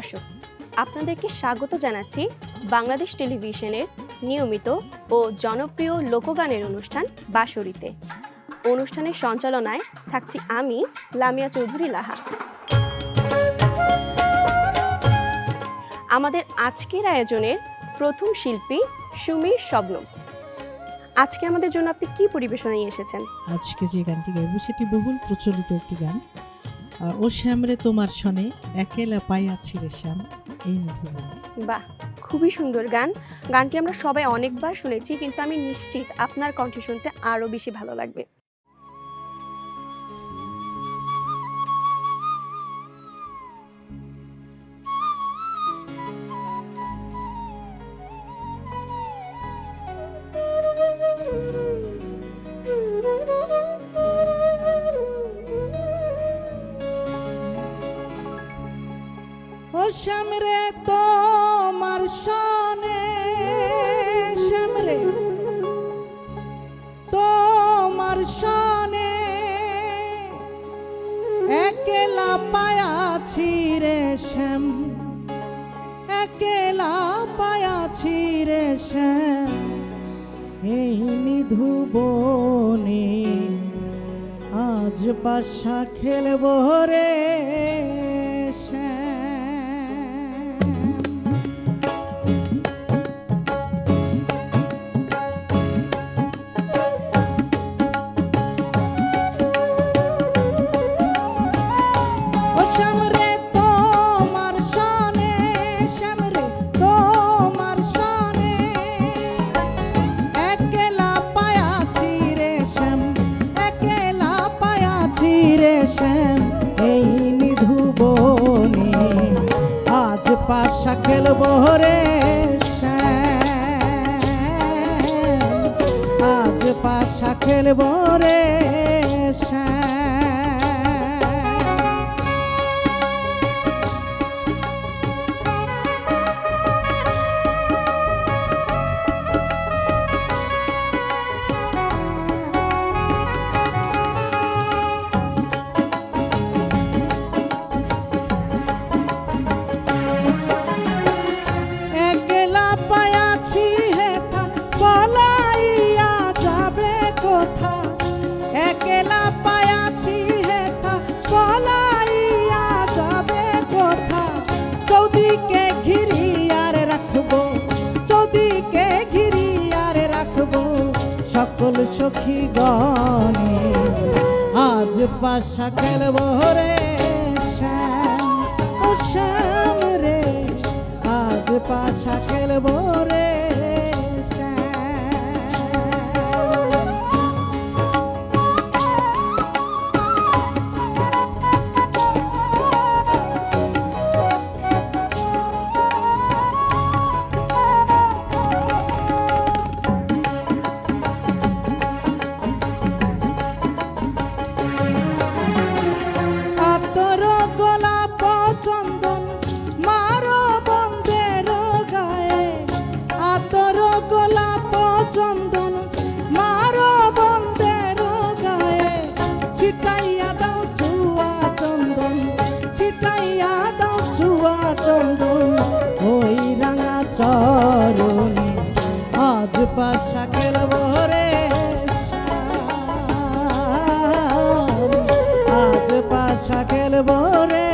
দর্শক, আপনাদেরকে স্বাগত জানাচ্ছি বাংলাদেশ টেলিভিশনের নিয়মিত ও জনপ্রিয় লোকগানের অনুষ্ঠান বাঁশরীতে। অনুষ্ঠানের সঞ্চালনায় থাকছি আমি, লামিয়া চৌধুরী লাহা। আমাদের আজকের আয়োজনের প্রথম শিল্পী সুমির শবনম। আজকে আমাদের জন্য আপনি কি পরিবেশনা নিয়ে এসেছেন? আজকে যে গানটি গাইব, সেটি বহুল প্রচলিত একটি গান। ও শ্যামরে তোমার সনে একেলা পাইয়াছি রে শ্যাম, এই মধুবনে। বাহ, খুবই সুন্দর গান। গানটি আমরা সবাই অনেকবার শুনেছি, কিন্তু আমি নিশ্চিত আপনার কণ্ঠে শুনতে আরও বেশি ভালো লাগবে। একেলা পায়াছি রে শ্যাম। একেলা পায়াছি রে শ্যাম। এই নিধুবনে আজ পাশা খেলব রে। খেলব রে আজ পাশা খেলব রে শ্যাম। সখী গণে আজ পাশা খেলব রে শ্যাম ও শ্যাম। খেলব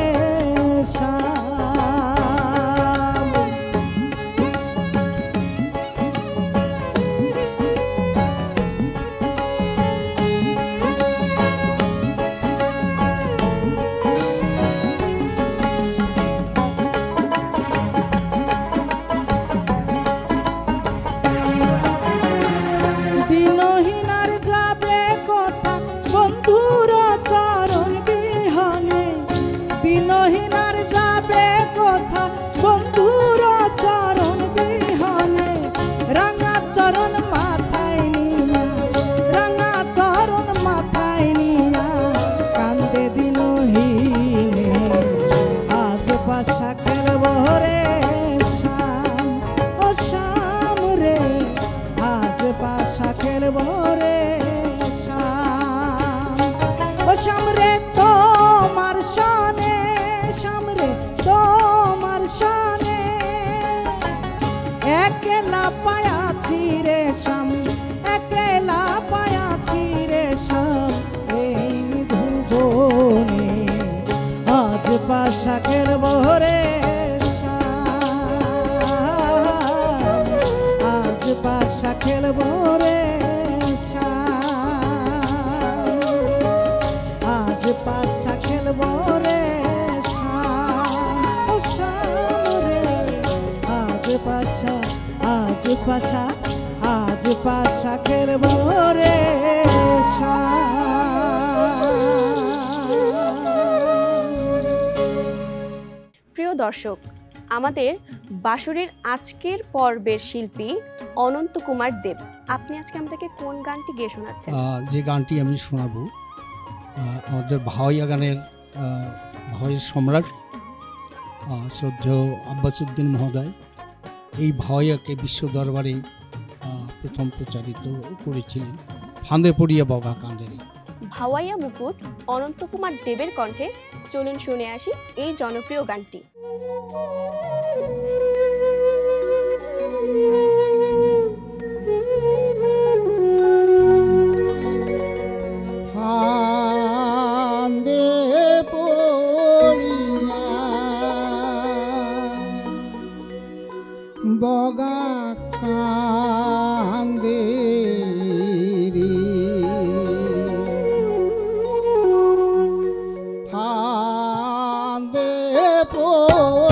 খেলব রে আজ পাশা খেলব রে রে আজ পাশা আজ পাশা আজ পাশা খেলব রে শ্যাম প্রিয় দর্শক, আমাদের বাঁশুরির আজকের পর্বের শিল্পী অনন্ত কুমার দেব। আপনি আজকে আমাদেরকে কোন গানটি গেয়ে শোনাচ্ছেন? যে গানটি আমি শোনাবো আমাদের ভাওয়াইয়া গানের ভাওয়াইয়ের সম্রাট শ্রদ্ধেয় আব্বাসুদ্দিন মহোদয়, এই ভাওয়াইয়াকে বিশ্ব দরবারে প্রথম প্রচারিত করেছিলেন ফাঁদে পড়িয়া বগা কাঁদেরে ভাওয়াইয়া মুকুট অনন্ত কুমার দেবের কণ্ঠে চলুন শুনে আসি এই জনপ্রিয় গানটি। পো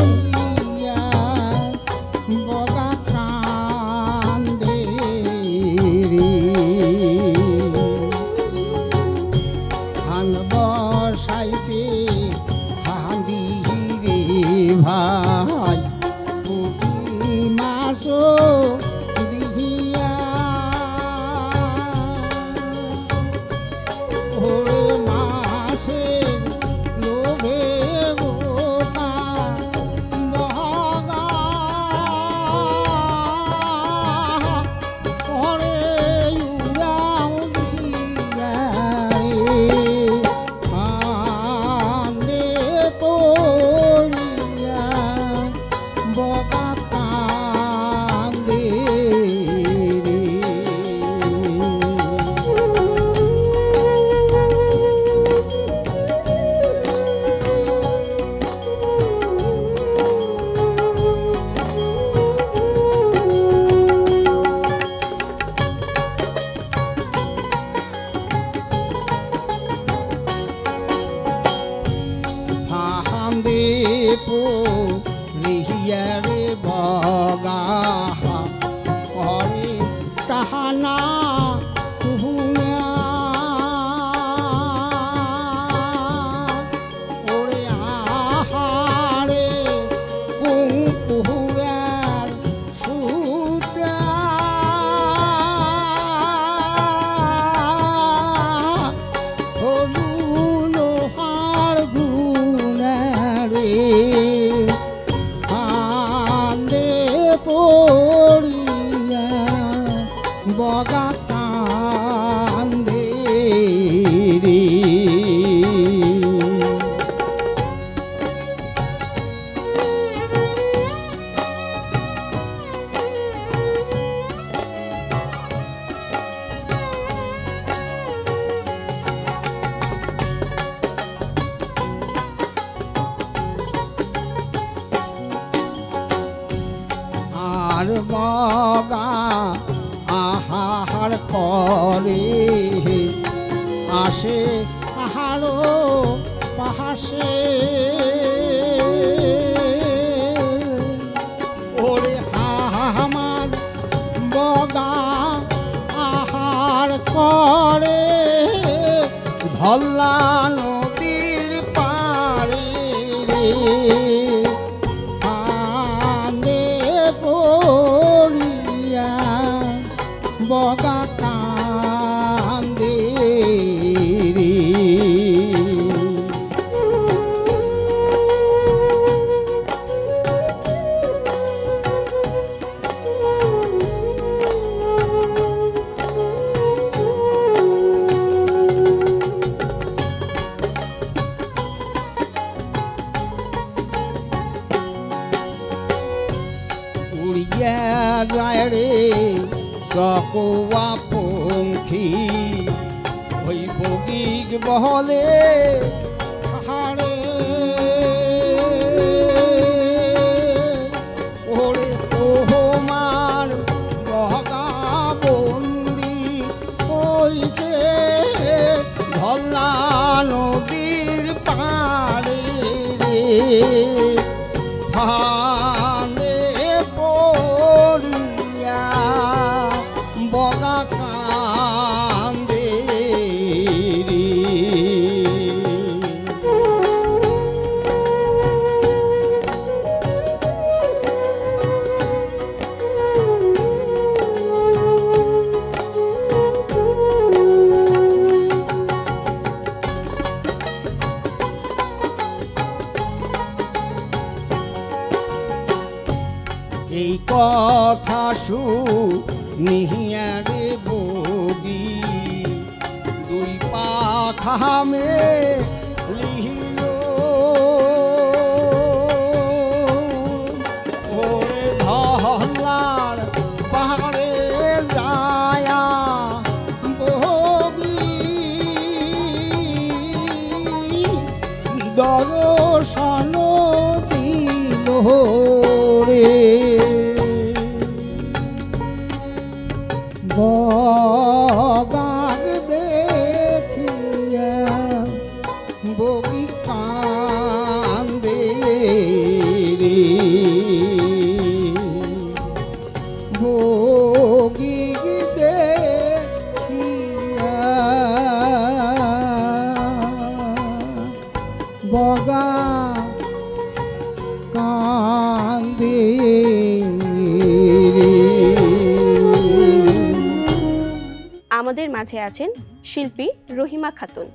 মাঝে আছেন শিল্পী রহিমা খাতুন।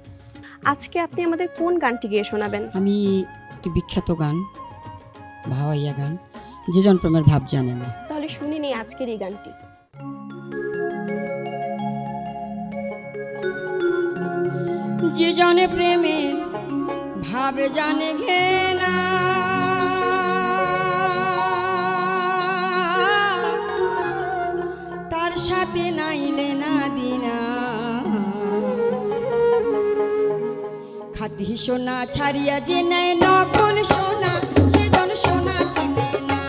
আজকে আপনি আমাদের কোন গানটি গিয়ে শোনাবেন? আমি একটি বিখ্যাত গান ভাওয়াইয়া গান যে জনপ্রেমের ভাব জানে না। তাহলে শুনে নিই আজকের এই গানটি। যে জনে প্রেমের ভাবে জানে ঘেনা ভীষণা ছাড়িয়া যে নেয় নখন সোনা, সে জন সোনা চিনে না।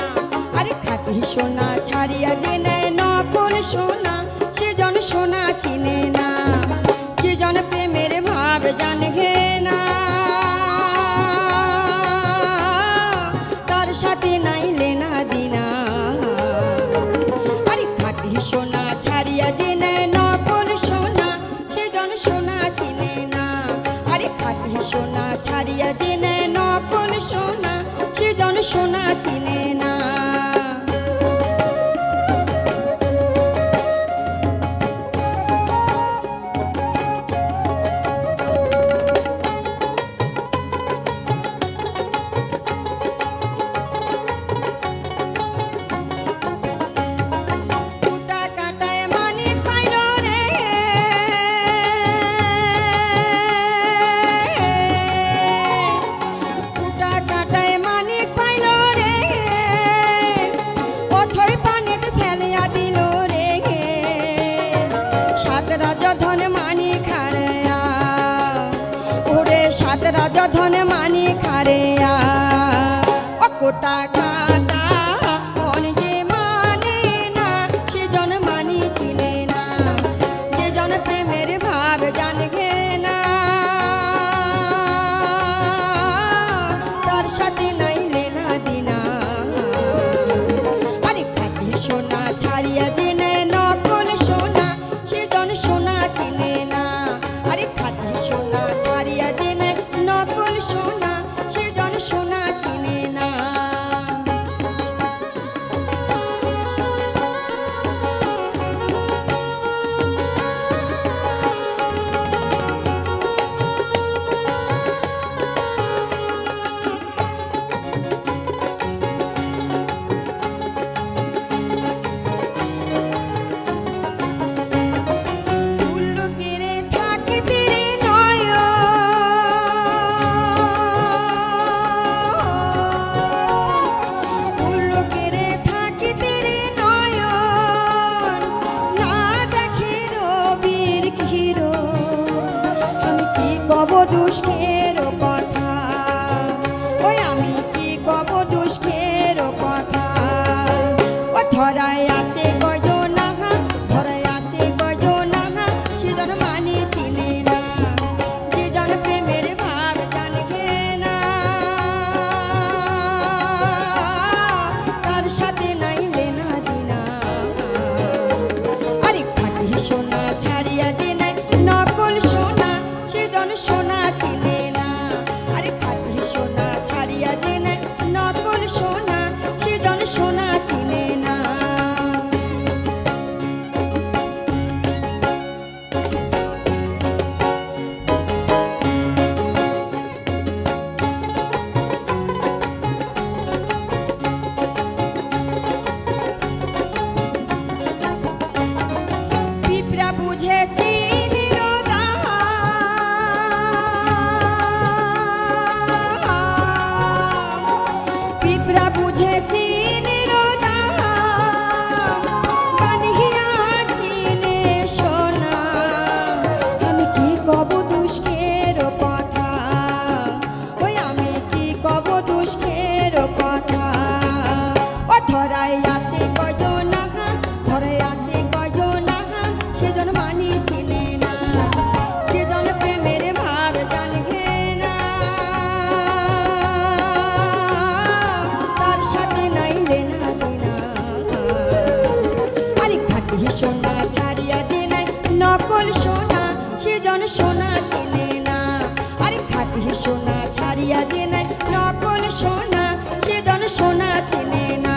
আরে খাটি সোনা ছাড়িয়া যে নেয় নখন সোনা, সে জন সোনা চিনে না। সেজন প্রেমের ভাব জানে হে বারে খাটি সোনা ছাড়িয়া জেনে নকল সোনা সেজন সোনা চিনে না। টাকা busquei. নকল সোনা সেজন সোনা চেনে না। আরে খাঁটি সোনা ছাড়িয়া যে নাই নকল সোনা সেজন সোনা চেনে না।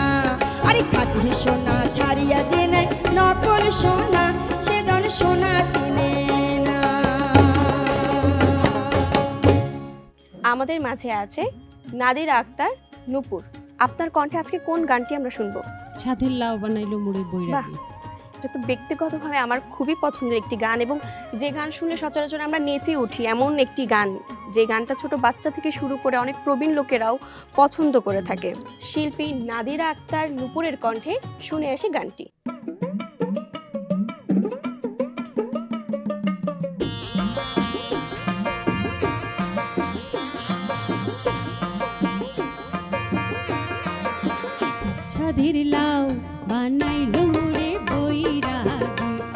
আরে খাঁটি সোনা ছাড়িয়া যে নাই নকল সোনা সেজন সোনা চেনে না। আমাদের মাঝে আছে নাদিরা আক্তার নুপুর। আপনার কণ্ঠে আজকে কোন গানটি আমরা শুনব? সাধের লাউ বানাইলো মুড়ে বৈরাগী। এটা তো ব্যক্তিগতভাবে আমার খুবই পছন্দের একটি গান এবং যে গান শুনলে সচরাচর আমরা নেচে উঠি এমন একটি গান। যে গানটা ছোট বাচ্চা থেকে শুরু করে অনেক প্রবীণ লোকেরাও পছন্দ করে থাকে। শিল্পী নাদিরা আক্তার নূপুরের কণ্ঠে শুনে আসি গানটি। সাধের লাউ বানাইলো মুড়ে বৈরাগী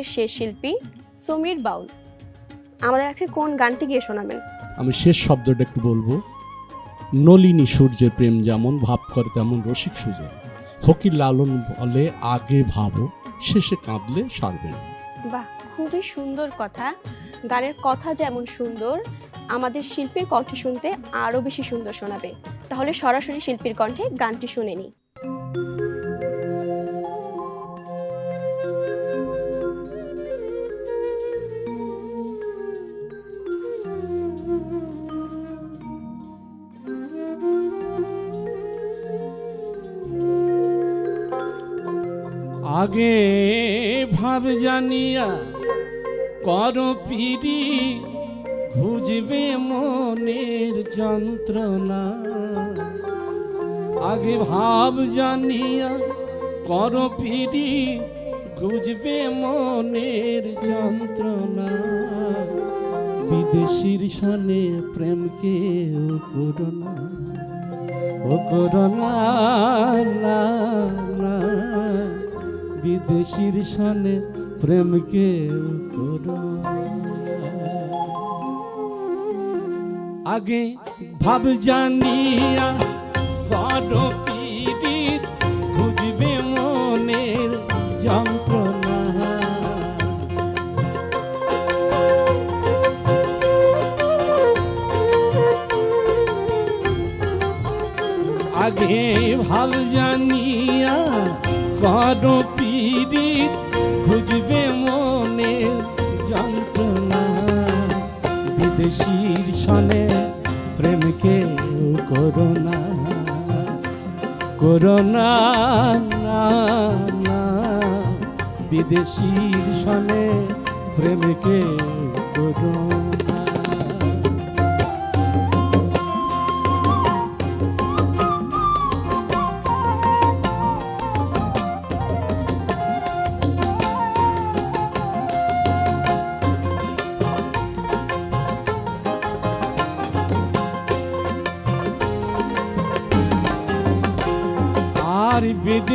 আমাদের শেষ শিল্পী সমীর বাউল। আমাদের আজকে কোন গানটি গিয়ে শোনাবেন? আমি শেষ শব্দটা একটু বলব। নলিনী সূর্যের প্রেম যেমন ভাব করে তেমন রসিক সুজন। ফকির লালন বলে আগে ভাবো শেষে কাঁদলে সারবে বাহ খুবই সুন্দর কথা। গানের কথা যেমন সুন্দর আমাদের শিল্পীর কণ্ঠে শুনতে আরও বেশি সুন্দর শোনাবে। তাহলে সরাসরি শিল্পীর কণ্ঠে গানটি শুনে নিই। আগে ভাব জানিয়া কর পিড়ি খুঁজবে মনের যন্ত্রণা। আগে ভাব জানিয়া কর পিড়ি খুঁজবে মনের যন্ত্রণা। বিদেশির সনে প্রেমকে করোনা ও করোনা না না। বিদেশির সনে প্রেমকে আগে ভাব জানিয়া কর পীড়িত খুঁজবে মনের যন্ত্রণা। আগে ভাব জানিয়া কর করোনা না না বিদেশির সনে প্রেমকে করোনা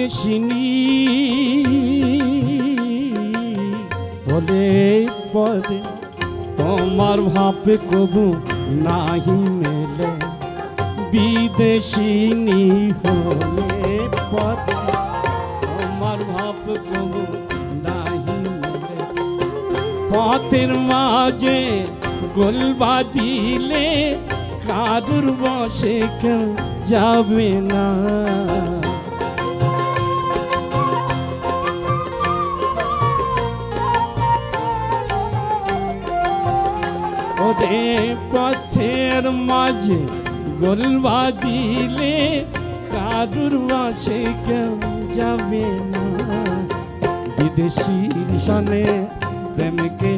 বিদেশিনী বলে পরে তোমার ভাবে কবু নাহি মেলে। বিদেশিনী হলে পরে তোমার ভাব কবু নাহি মেলে। পথের মাঝে গোলবা দিলে কাদুর বসে কেউ যাবে না। ওরে পথের মাঝে গোলবা দিলে কাদুর বসে কেউ যাবে না। বিদেশির সনে প্রেমকে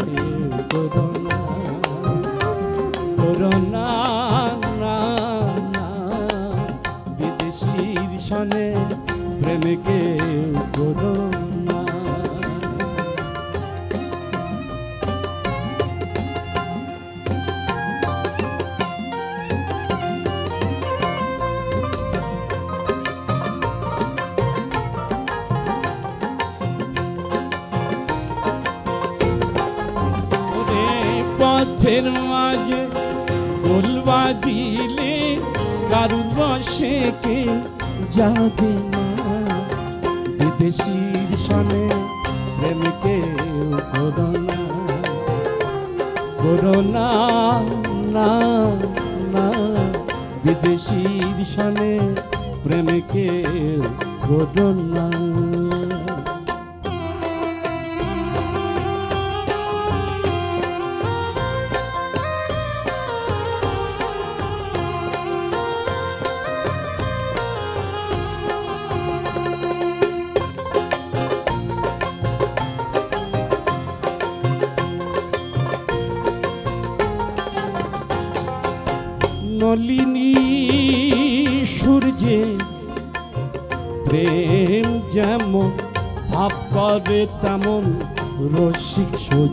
প্রেমকে দিলে কারুর বসে কে যাবে না? বিদেশির সনে প্রেমকে করোনা করোনা না। না বিদেশির সনে প্রেমকে করোনা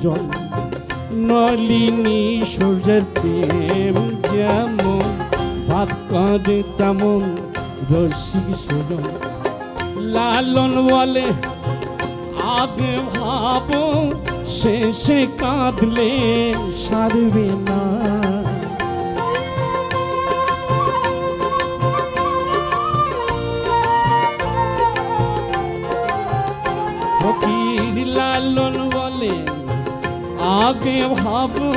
সুজন নলিনী সূর্যের প্রেম যেমন ভাত কাঁদে তেমন রসিক সুজন। লালন বলে, আগে ভাব, শেষে কাঁদলে সারবে না। আগে ভাবো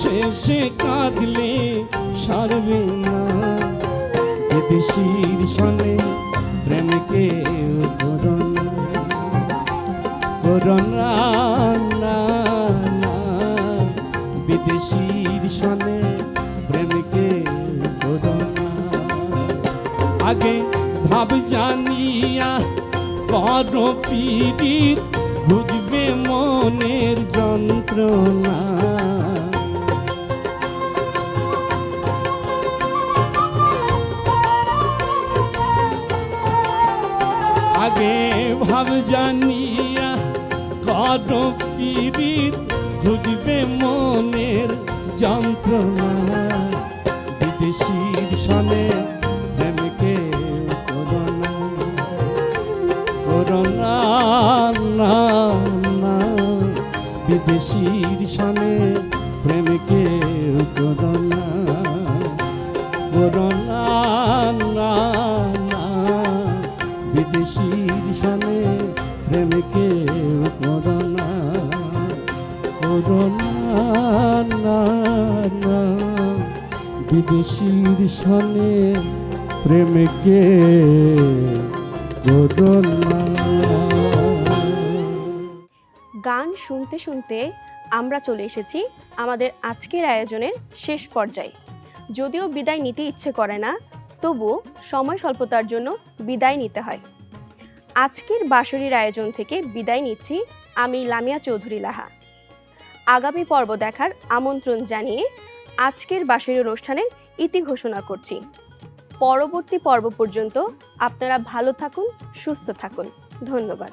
শেষে কাঁদলে সারবে না বিদেশির সনে প্রেমকে বিদেশির সনে প্রেমকে আগে ভাব জানিয়া কর পীড়িত বুঝবে মনের যন্ত্রণা। আগে ভাব জানিয়া কত পীড়িত খুঁজবে মনের যন্ত্রণা। প্রেমকে করোনা গান শুনতে শুনতে আমরা চলে এসেছি আমাদের আজকের আয়োজনের শেষ পর্যায়ে। যদিও বিদায় নিতে ইচ্ছে করে না তবুও সময় স্বল্পতার জন্য বিদায় নিতে হয়। আজকের বাঁশরীর আয়োজন থেকে বিদায় নিচ্ছি আমি লামিয়া চৌধুরী লাহা। আগামী পর্ব দেখার আমন্ত্রণ জানিয়ে আজকের বাঁশরী অনুষ্ঠানের ইতি ঘোষণা করছি। পরবর্তী পর্ব পর্যন্ত আপনারা ভালো থাকুন সুস্থ থাকুন। ধন্যবাদ।